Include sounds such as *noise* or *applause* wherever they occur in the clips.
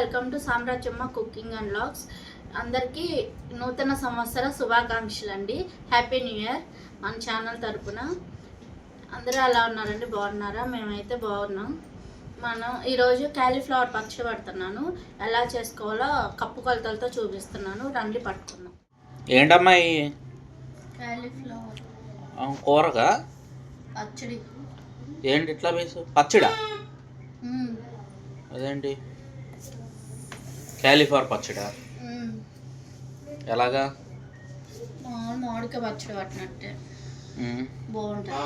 Welcome to Samrajyamma cooking and vlogs. అందరికీ నూతన సంవత్సర శుభాకాంక్షలు అండి హ్యాపీ న్యూ ఇయర్ మన ఛానల్ తరపున. అందరూ ఎలా ఉన్నారండి? బాగున్నారా? మేమైతే బాగున్నాం. మనం ఈరోజు క్యాలీఫ్లవర్ పచ్చడి పడుతున్నాను. ఎలా చేసుకోవాలో కప్పు కొలతలతో చూపిస్తున్నాను. రండి పట్టుకుందాం. ఏంటమ్మా క్యాలీఫ్లవర్. కూరగా? పచ్చడి. ఏంటి ఇట్లా వేసు పచ్చడా. అదేంటి? క్యాలిఫ్లవర్ పచ్చడా. ఎలాగా? మామిడికాయ పచ్చడి పట్టినట్టే. బాగుంటుంది.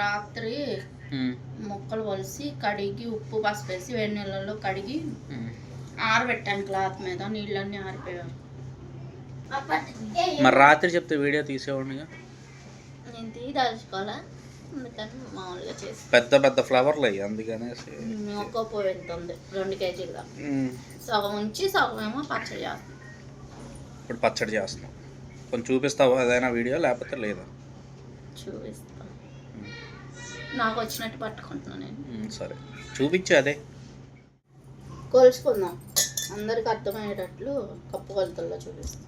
రాత్రి ముక్కలు వలిసి కడిగి ఉప్పు పసుపు వేసి వేడి నీళ్ళలో కడిగి. ఆరబెట్టాను క్లాత్ మీద. నీళ్ళన్నీ ఆరిపోయాను మరి రాత్రి చెప్తే వీడియో తీసేవాడిగా నేను తీ దాచుకోవాలా అందుకని మామూలుగా చేసి పెద్ద పెద్ద ఫ్లవర్లు అయ్యి అందుకనేసి. ఒక్కో పోయి ఎంత ఉంది? రెండు కేజీలు. సగం ఉంచి సగం ఏమో పచ్చడి చేస్తాను ఇప్పుడు పచ్చడి చేస్తున్నాం. కొంచెం చూపిస్తావా ఏదైనా వీడియో? లేకపోతే లేదా? చూపిస్తాను నాకు వచ్చినట్టు పట్టుకుంటున్నాను నేను. సరే. చూపించు అదే. కొలుసుకుందాం. అందరికి అర్థమయ్యేటట్లు కప్పు కొలతల్లో చూపిస్తాను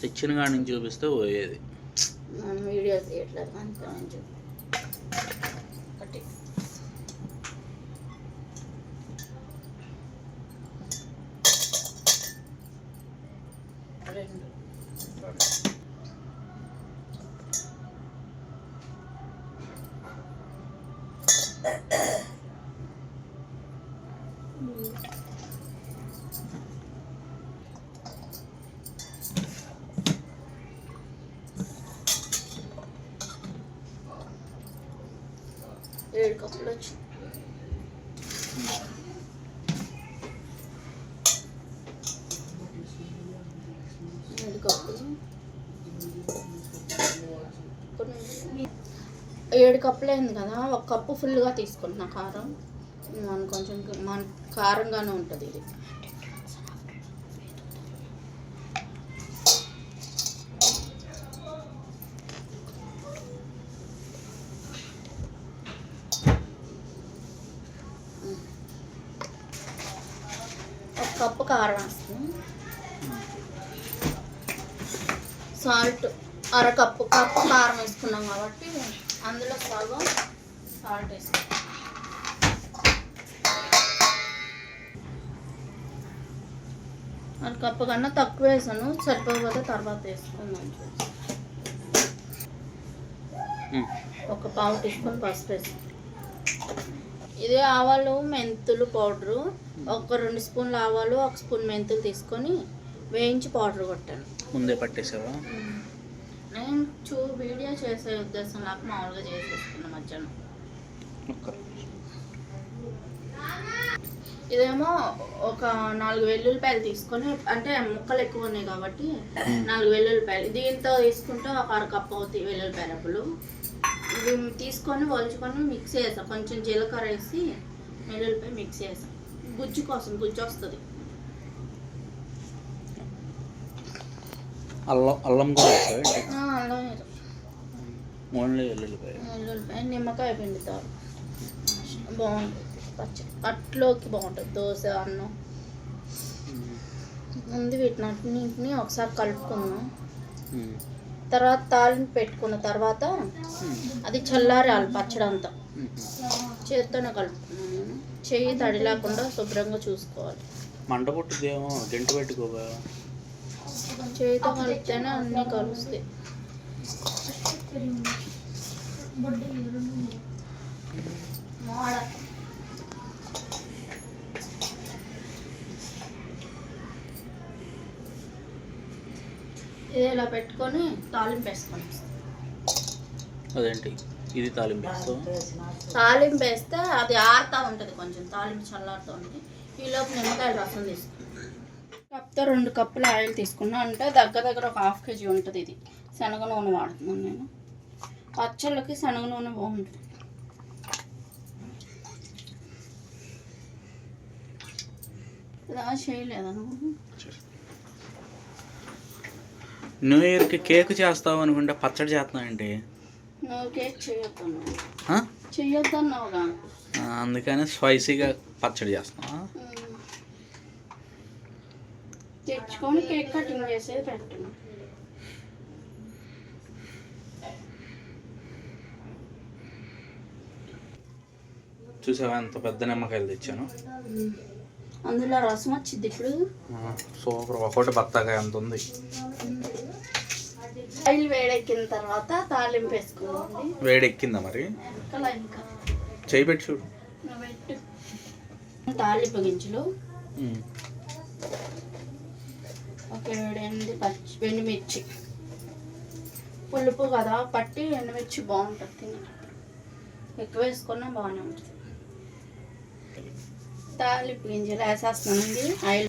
తెచ్చిన కాడి నుంచి చూపిస్తే పోయేది. మనం వీడియో తీయట్లేదు. అందుకని నేను చూపి ఒకటి. రెండు. రెండు ఏడు కప్పులు వచ్చింది ఏడు కప్పులు కొన్ని- ఏడు కప్పులు అయింది కదా ఒక కప్పు ఫుల్గా తీసుకుంటున్నా కారం. మన కొంచెం మన కారంగానే ఉంటుంది ఇది ఒక కప్పు కారం వేస్తాను సాల్ట్ అర కప్పు కప్పు కారం వేసుకున్నాం కాబట్టి అందులో సగం సాల్ట్ వేసుకున్నాం. అర కప్పు కన్నా తక్కువ వేసాను సరిపోకపోతే తర్వాత వేసుకుందాం. ఒక పావు టీ స్పూన్ పసుపు వేసాను. ఇది ఆవాలు మెంతులు పౌడరు ఒక రెండు స్పూన్లు ఆవాలు ఒక స్పూన్ మెంతులు తీసుకొని వేయించి పౌడర్ కొట్టాను. ముందే పట్టేసావా? నేను చూ వీడియో చేసే ఉద్దేశం నాకు మామూలుగా చేసేసుకున్న మధ్యాహ్నం. ఇదేమో ఒక నాలుగు వెల్లుల్లిపాయలు తీసుకొని అంటే ముక్కలు ఎక్కువ ఉన్నాయి కాబట్టి నాలుగు వెల్లుల్లిపాయలు. దీంతో తీసుకుంటే ఒక అర కప్పు అవుతాయి వెల్లుల్లిపాయ రబ్బలు ఇవి తీసుకొని వలుచుకొని మిక్స్ చేసాం కొంచెం జీలకర్ర వేసి వెల్లుల్లిపాయ మిక్స్ చేసాం గుజ్జు కోసం గుజ్జు వస్తుంది. అల్లం అల్లం కూడా వేసావా ఏంటి? అలా ఓన్లీ వెల్లుల్లిపాయ. వెల్లుల్లిపాయ నిమ్మకాయ పిండుతారు బాగుంటుంది. పచ్చడి అట్లోకి బాగుంటుంది. దోశ అన్నం. ముందు వీటినన్నింటిని ఒకసారి కలుపుకుందాం. ఉమ్. తర్వాత తాలింపు పెట్టుకున్న తర్వాత అది చల్లారాలి పచ్చడి అంతా. చేత్తోనే కలుపుకున్నాను నేను. చెయ్యి తడి లేకుండా శుభ్రంగా చూసుకోవాలి. మంట పుట్టుదేమో గంట పెట్టుకోవా? చేయితో కలిపితేనే అన్నీ కలుస్తాయి. ఇది ఇలా పెట్టుకొని తాలింపు వేసుకొని అదేంటి? ఇది తాలింపు వేస్తావు? తాలింపు వేస్తే అది ఆరుతూ ఉంటుంది కొంచెం తాలింపు చల్లారుతూ ఉంటుంది ఈలోపు నిమ్మకాయల రసం తీసుకున్నాను కప్తో రెండు కప్పులు ఆయిల్ తీసుకున్నా అంటే దగ్గర దగ్గర ఒక హాఫ్ కేజీ ఉంటుంది ఇది. శనగ నూనె వాడుతున్నాను నేను. పచ్చళ్ళకి శనగ నూనె బాగుంటుంది. ఇలా చేయలేదా నువ్వు? న్యూ ఇయర్కి కేక్ చేస్తావు అనుకుంటే పచ్చడి చేస్తున్నానండి నువ్వు కేక్ ఆ, అందుకని స్పైసీగా పచ్చడి ఉమ్. తెచ్చుకొని కేక్ కటింగ్ చేసేది పెట్టను. చూసావా ఎంత పెద్ద నిమ్మకాయలు తెచ్చాను? అందులో రసం వచ్చింది ఇప్పుడు. సూపర్. ఒకటి బత్తాకాయ అంత ఉంది. ఆయిల్ వేడెక్కిన తర్వాత తాలింపు వేసుకోవాలి. వేడి ఎక్కిందా మరి చేయి పెట్టి చూడు. తాలింపు గింజలు. ఒక ఏడెనిమిది పచ్చి ఎండుమిర్చి పులుపు కదా పట్టి ఎండుమిర్చి బాగుంటుంది తిని ఎక్కువ వేసుకున్నా బాగానే ఉంటుంది. తాలింపు గింజలు వేసేస్తానండి ఆయిల్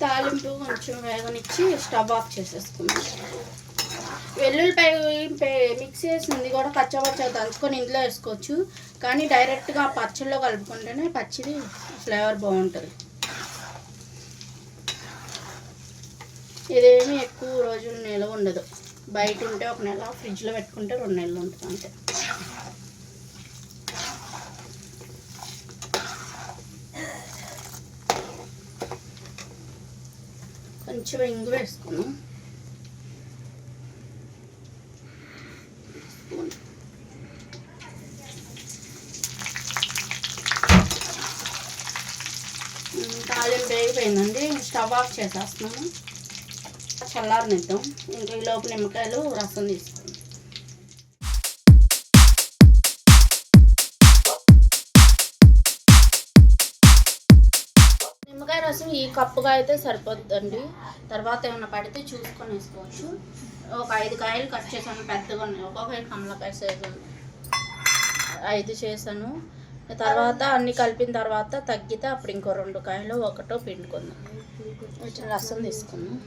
తాలింపు కొంచెం వేగనిచ్చి స్టవ్ ఆఫ్ చేసేసుకున్నాం వెల్లుల్లిపాయ మిక్స్ చేసింది కూడా కచ్చపచ్చ దంచుకొని ఇంట్లో వేసుకోవచ్చు. కానీ డైరెక్ట్గా ఆ కలుపుకుంటేనే పచ్చిది ఫ్లేవర్ బాగుంటుంది. ఇదేమి ఎక్కువ రోజులు నిలవ ఉండదు. బయట ఉంటే ఒక నెల ఫ్రిడ్జ్లో పెట్టుకుంటే రెండు నెలలు ఉంటుంది అంతే. కొంచెం ఇంగు వేసుకున్నాం. తాలింపు వేగిపోయిందండి. Stove off చేసేస్తున్నాము చల్లారనిద్దాం. ఇంకా ఈ లోపు నిమ్మకాయలు రసం తీసుకుందాం నిమ్మకాయ రసం ఈ కప్పుగా అయితే సరిపోద్దండి. తర్వాత ఏమైనా పడితే చూసుకొని వేసుకోవచ్చు. ఒక ఐదు కాయలు కట్ చేశాను పెద్దగా ఉన్నాయి. ఒక్కొక్క కమలకాయ సైజు ఐదు చేశాను. తర్వాత అన్ని కలిపిన తర్వాత తగ్గితే అప్పుడు ఇంకో రెండు కాయలు ఒకటో పిండుకుందాం. రసం తీసుకుందాం.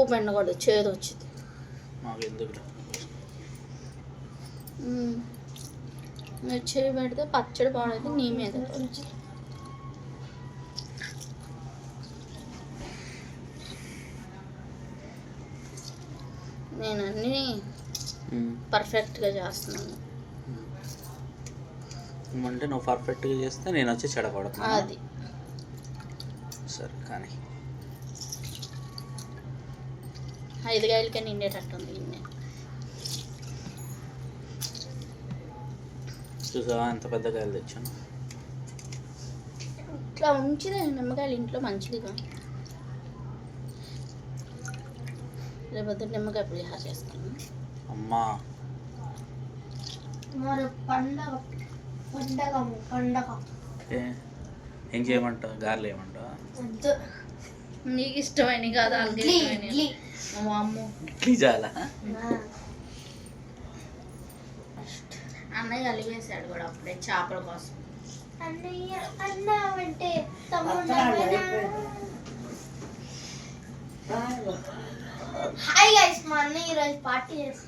ఎక్కువ పిండకూడదు చేదు వచ్చింది. మీరు చేయి పెడితే పచ్చడి బాగుంటుంది నీ మీద నేను అన్నీ పర్ఫెక్ట్గా చేస్తున్నాను. అంటే నువ్వు పర్ఫెక్ట్గా చేస్తే నేను వచ్చి చెడగొడతాను? అది. సరే కానీ ఐదు కాయలకే నిండేటట్టు ఉంది గిన్నె. చూసావా? ఎంత పెద్ద కాయలు తెచ్చాను. ఇట్లా ఉంచితే నిమ్మకాయలు ఇంట్లో మంచిదిగా. రేపొద్దు నిమ్మకాయ పులిహార చేస్తాను అమ్మా. పండగ పండగ పండగ. ఏ? చేయమంటావు గారెలు ఏమంటావు? నీకు ఇష్టమైన కాదు వాళ్ళకి ఇష్టమైన ఇడ్లీ చాలా అన్నయ్య కలిగేసాడు కూడా అప్పుడే చేపల కోసం. అన్నయ్య అన్న అంటే తమ్ముడు? హాయ్ గైస్ మా అన్నయ్య ఈరోజు పార్టీ చేస్తాం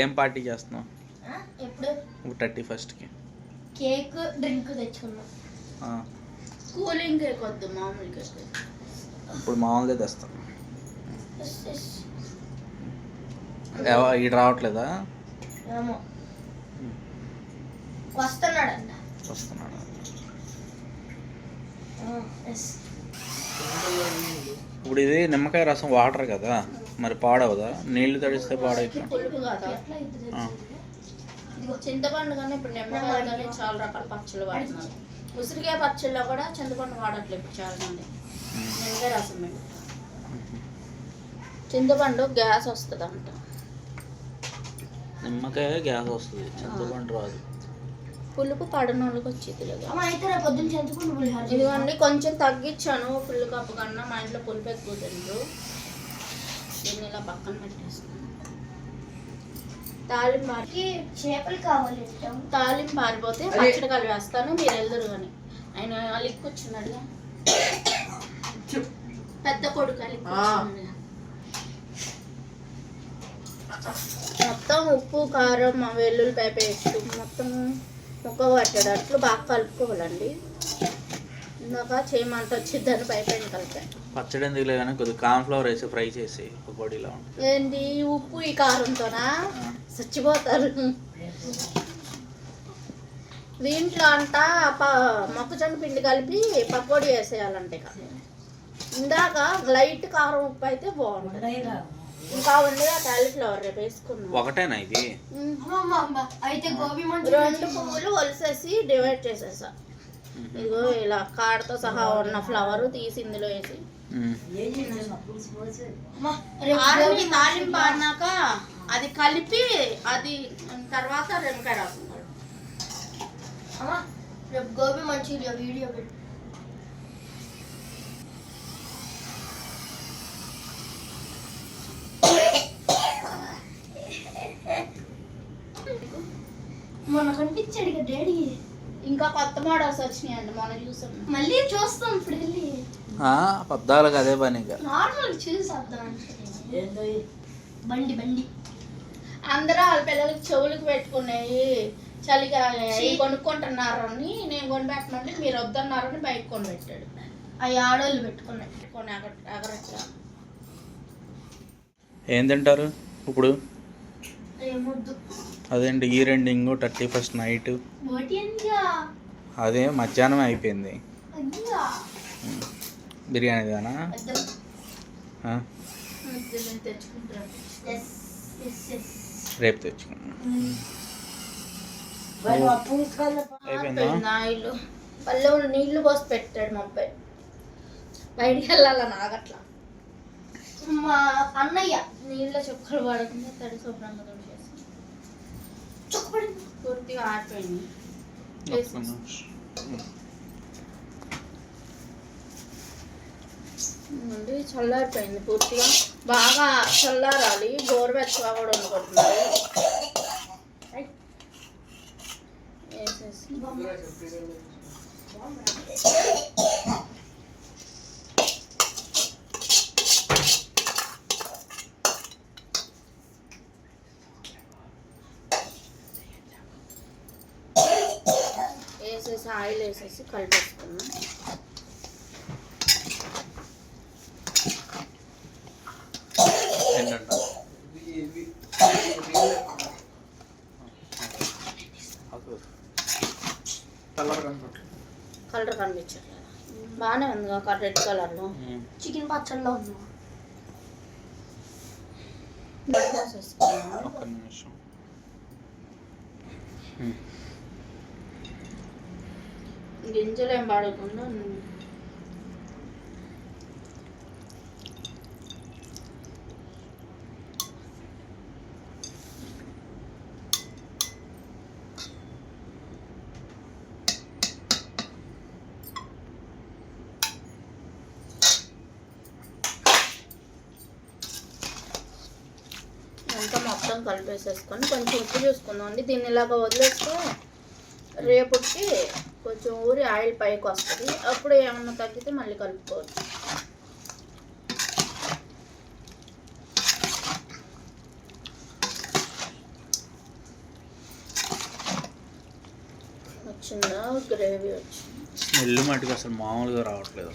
ఏం పార్టీ చేస్తున్నావు? ఎప్పుడు? థర్టీ ఫస్ట్కి. కేక్ డ్రింక్ తెచ్చుకున్నాం. కూలింగ్ కేక్ వద్దు మామూలు కేక్. ఇప్పుడు మామూలుగా తెస్తాం ఈడు రావట్లేదా? వస్తున్నాడు? ఇప్పుడు ఇది నిమ్మకాయ రసం వాటర్ కదా మరి పాడవదా? నీళ్ళు తడిస్తే పాడైపో పులుపు కాదా ఎట్లా ఇది ఆ. ఇదిగో చింతపండు కానీ ఇప్పుడు నిమ్మకాయ కానీ చాలా రకాల పచ్చళ్ళు వాడుతున్నారు ఉసిరికాయ పచ్చళ్ళలో కూడా చింతపండు వాడట్లేదు చాలా మంది నిమ్మకాయ రసం పెట్టి చింతపండు గ్యాస్ వస్తుంది అంట నిమ్మకాయ గ్యాస్ వస్తుంది చింతపండు రాదు. పులుపు పడిన వాళ్ళకి వచ్చేది లేదు. ఇదిగోండి కొంచెం తగ్గించాను ఫుల్ కప్పు కన్నా మా ఇంట్లో పులుపు ఎక్కువ తిండ్రు దీన్ని ఇలా పక్కన పెట్టేస్తాను తాలింపు మారి చేపలు కావాలి ఇష్టం తాలింపు మారిపోతే పచ్చడి కలిపేస్తాను మీరు వెళ్దురు కానీ ఆయన అలిక్కి కూర్చున్నాడుగా పెద్ద కొడుకు అలిక్కి మొత్తం ఉప్పు కారం వెల్లుల్లిపాయ పేస్ట్ మొత్తం ముక్క పట్టేటట్లు బాగా కలుపుకోవాలండి. ఇందాక చేయమంట వచ్చిద్దని పైపైన కలిపాను పచ్చడి ఎందుకులే కానీ కొద్దిగా కార్న్ఫ్లవర్ వేసి ఫ్రై చేసి పకోడీలా ఉంటుంది. ఏంటి ఉప్పు ఈ కారంతోనా? చచ్చిపోతారు. దీంట్లో అంట ప మొక్కజొన్న పిండి కలిపి పకోడీ వేసేయాలంట ఇక. ఇందాక లైట్ కారం ఉప్పు అయితే బాగుంటుంది ఇంకా ఉంది ఆ కాలీఫ్లవర్ రేపు వేసుకున్నాం ఒకటేనా ఇది? ఉమ్. అమ్మ, అమ్మ. అయితే గోబీ రెండు పువ్వులు ఒలిసేసి డివైడ్ చేసేసా. ఇదిగో ఇలా కాడతో సహా ఉన్న ఫ్లవర్ తీసి ఇందులో వేసి. తాలింపు ఆడినాక అది కలిపి అది తర్వాత నిమ్మకాయ రేపు గోబీ మంచూరియా వీడియో పెట్టు. మొన్న కనిపించాడు ఇక డాడీ. ఇంకా కొత్త మోడల్స్ వచ్చినాయండి మొన్న చూసాం. మళ్ళీ చూస్తాం ఇప్పుడు వెళ్ళి. పద్దాలకు అదే పని నార్మల్ చూసేద్దాం బండి బండి. అందరూ వాళ్ళ పిల్లలకి చెవులకు పెట్టుకున్నాయి చలిగా చీ. ఇవి కొనుక్కుంటున్నారు అని నేను కొనిపెట్టమంటే మీరు వద్దన్నారని బయట కొనిపెట్టాడు. అవి ఆడోళ్ళు పెట్టుకున్నాయి. కొని అగ అగరచ్చా ఏం తింటారు ఇప్పుడు? ఏమొద్దు అదేంటి ఈ రెండింగ్ థర్టీ ఫస్ట్ నైట్. అదే మధ్యాహ్నం అయిపోయింది. ఎస్ ఎస్ రేపు తెచ్చుకున్నాం నీళ్ళు పోసి పెట్టాడు మా అబ్బాయి. బయటికి మా అన్నయ్య నీళ్ళ చుక్కలు పడకుండా తడి శుభ్రంగా పూర్తిగా నిమిషం. నుండి చల్లారిపోయింది పూర్తిగా. బాగా చల్లారాలి. గోరువెచ్చగా కూడా వండుకుంటున్నారు వేసేసి వేసేసి ఆయిల్ వేసేసి కలిపేసుకున్నాం. కలర్. కలర్ కనిపించట్లేదు బాగానే ఉంది ఒక రెడ్ కలర్లో మ్మ్. చికెన్ పచ్చడిలో ఉంది ఒక్క నిమిషం. గింజలు ఏం పడకుండా అంతా మొత్తం కలిపేసేసుకొని కొంచెం ఉప్పు చూసుకుందాం అండి. దీన్ని ఇలాగ వదిలేస్తే రేపుకి కొంచెం ఊరి ఆయిల్ పైకి వస్తుంది. అప్పుడు ఏమన్నా తగ్గితే మళ్ళీ కలుపుకోవచ్చు. వచ్చిందా? గ్రేవీ వచ్చింది? స్మెల్ మటుకు అసలు మామూలుగా రావట్లేదు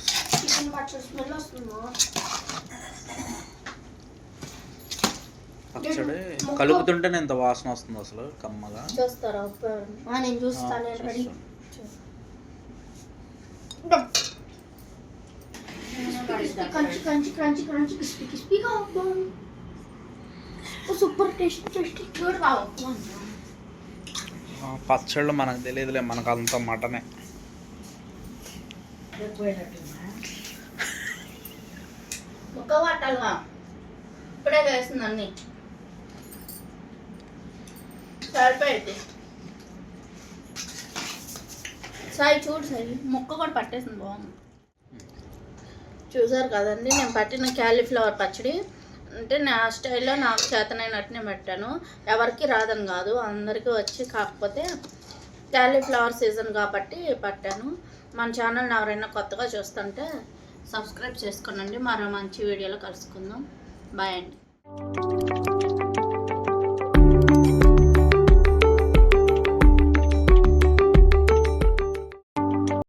పచ్చడి కలుపుతుంటేనే ఎంత వాసన వస్తుంది అసలు కమ్మగా. చూస్తారా? నేను చూస్తాను. Crunchy crunchy crunchy crunchy crispy క్రిస్పీగా సూపర్ టేస్ట్ టేస్ట్ చూడు బాబు ఆ, పచ్చళ్ళు మనకు తెలియదులే మనకు అంత మటనే. ముక్క *laughs* పట్టాలిగా ఇప్పుడే వేస్తుంది అన్ని. సరిపోయింది. సాయి చూడు సాయి ముక్క కూడా పట్టేసింది బాగుంది. చూసారు కదండి నేను పట్టిన క్యాలీఫ్లవర్ పచ్చడి. అంటే నా స్టైల్లో నాకు చేతనైనట్టు నేను పెట్టాను. ఎవరికి రాదని కాదు అందరికీ వచ్చి కాకపోతే క్యాలీఫ్లవర్ సీజన్ కాబట్టి పట్టాను. మన ఛానల్ని ఎవరైనా కొత్తగా చూస్తుంటే సబ్స్క్రైబ్ చేసుకోనండి. మరో మంచి వీడియోలో కలుసుకుందాం. బాయ్ అండి.